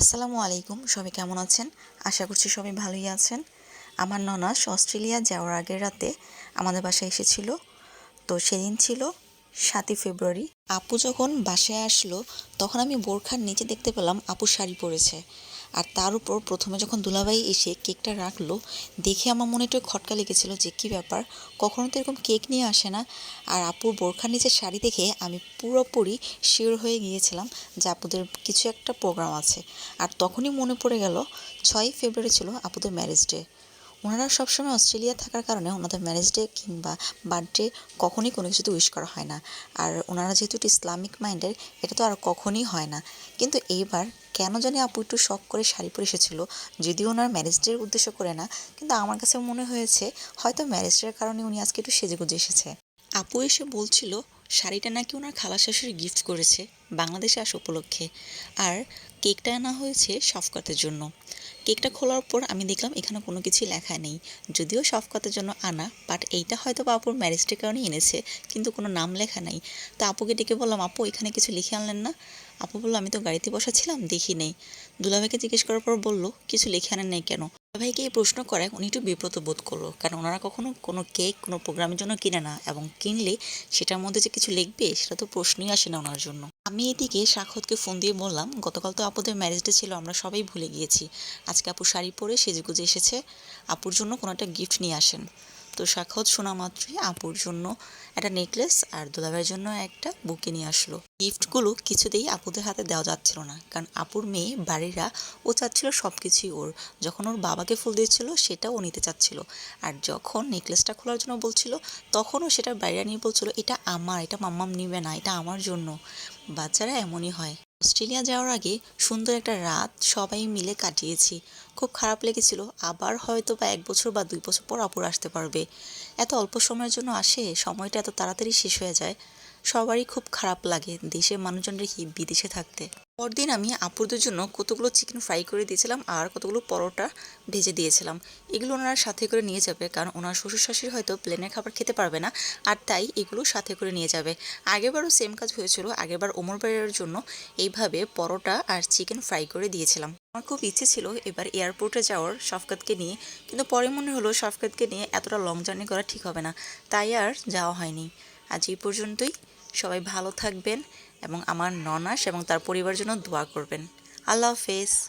আসসালামু আলাইকুম, সবাই কেমন আছেন? আশা করছি সবাই ভালোই আছেন। আমার ননাস অস্ট্রেলিয়া যাওয়ার আগের রাতে আমাদের বাসায় এসেছিল। তো সেদিন ছিল সাতই ফেব্রুয়ারি। আপু যখন বাসায় আসলো, তখন আমি বোরখার নিচে দেখতে পেলাম আপু শাড়ি পরেছে। আর তার উপর প্রথমে যখন দুলাভাই এসে কেকটা রাখল, দেখে আমার মনে একটু খটকা লেগেছিল যে কী ব্যাপার, কখনো তো এরকম কেক নিয়ে আসে না। আর আপুর বোরখার নিচের শাড়ি দেখে আমি পুরোপুরি শিওর হয়ে গিয়েছিলাম যে আপুদের কিছু একটা প্রোগ্রাম আছে। আর তখনই মনে পড়ে গেল, ছয়ই ফেব্রুয়ারি ছিল আপুদের ম্যারেজ ডে ওনারা সবসময় অস্ট্রেলিয়া থাকার কারণে ওনাদের ম্যারেজ ডে কিংবা বার্থডে কখনই কোনো কিছুতে উইশ করা হয় না। আর ওনারা যেহেতু একটু ইসলামিক মাইন্ডের এটা তো আর কখনই হয় না। কিন্তু এইবার কেন জানি আপু একটু শখ করে শাড়ি পরে এসেছিল, যদিও ওনার ম্যারেজ ডের উদ্দেশ্য করে না, কিন্তু আমার কাছে মনে হয়েছে হয়তো ম্যারেজ ডের কারণে উনি আজকে একটু সেজেগুজে এসেছে। আপু এসে বলছিল, শাড়িটা নাকি ওনার খালা শাশুড়ি গিফট করেছে, বাংলাদেশে আসা উপলক্ষে। আর কেকটা আনা হয়েছে শফকাতের জন্য। কেকটা খোলার পর আমি দেখলাম এখানে কোনো কিছুই লেখা নেই। যদিও শফকাতের জন্য আনা বাট এইটা হয়তো বা আপুর ম্যারেজ ডে কারণে এনেছে, কিন্তু কোনো নাম লেখা নাই। তো আপুকে ডেকে বললাম, আপু, এখানে কিছু লিখে আনলেন না? আপু বলল, আমি তো গাড়িতে বসা ছিলাম দেখি নেই। দুলাভাইকে জিজ্ঞেস করার পর বলল, কিছু লিখে আনেন নাই কেন? দুলাভাইকে এই প্রশ্ন করায় উনি একটু বিব্রত বোধ করল, কারণ ওনারা কখনো কোনো কেক, কোনো প্রোগ্রামের জন্য কিনে না, এবং কিনলে সেটার মধ্যে যে কিছু লিখবে, সেটা তো প্রশ্নই আসে না ওনার জন্য। আমি এদিকে সাক্ষতকে ফোন দিয়ে বললাম, গতকাল তো আপুদের ম্যারেজটা ছিল, আমরা সবাই ভুলে গিয়েছি। আজকে আপু শাড়ি পরে সেজেগুজে এসেছে। আপুর জন্য কোনো একটা গিফট নিয়ে আসেন। তো সাক্ষত শোনা মাত্রই আপুর জন্য একটা নেকলেস আর দুলাভাইয়ের জন্য একটা বুকে নিয়ে আসলো। গিফটগুলো কিছুতেই আপুদের হাতে দেওয়া যাচ্ছিল না, কারণ আপুর মেয়ে, বাড়িরা, ও চাচ্ছিল সব কিছুই ওর। যখন ওর বাবাকে ফুল দিয়েছিল সেটাও ও নিতে চাচ্ছিল। আর যখন নেকলেসটা খোলার জন্য বলছিল তখনও সেটা বাইরে নিয়ে বলছিল, এটা আমার, এটা মাম্মাম নিবে না, এটা আমার জন্য। বাচ্চারা এমনই হয়। অস্ট্রেলিয়া যাওয়ার আগে সুন্দর একটা রাত সবাই মিলে কাটিয়েছি। খুব খারাপ লেগেছিল, আবার হয়তো বা এক বছর বা দুই বছর পর অপর আসতে পারবে। এত অল্প সময়ের জন্য আসে, সময়টা এত তাড়াতাড়ি শেষ হয়ে যায়। সবারই খুব খারাপ লাগে দেশের মানুষজন কি বিদেশে থাকতে। পরদিন আমি আপুদের জন্য কতগুলো চিকেন ফ্রাই করে দিয়েছিলাম আর কতগুলো পরোটা ভেজে দিয়েছিলাম। এগুলো ওনারা সাথে করে নিয়ে যাবে কারণ ওনার শ্বশুর শাশুড়ি হয়তো প্লেনের খাবার খেতে পারবে না আর তাই এগুলো সাথে করে নিয়ে যাবে। আগেরবারও সেম কাজ হয়েছিল, আগেরবার ওমর ভাইয়ের জন্য এইভাবে পরোটা আর চিকেন ফ্রাই করে দিয়েছিলাম। আমার খুব ইচ্ছে ছিল এবার এয়ারপোর্টে যাওয়ার শফকাতকে নিয়ে, কিন্তু পরে মনে হলো শফকাতকে নিয়ে এতটা লং জার্নি করা ঠিক হবে না, তাই আর যাওয়া হয়নি। আজ এই পর্যন্তই, সবাই ভালো থাকবেন এবং আমার ননাস এবং তার পরিবারের জন্য দোয়া করবেন। আল্লাহ হাফেজ।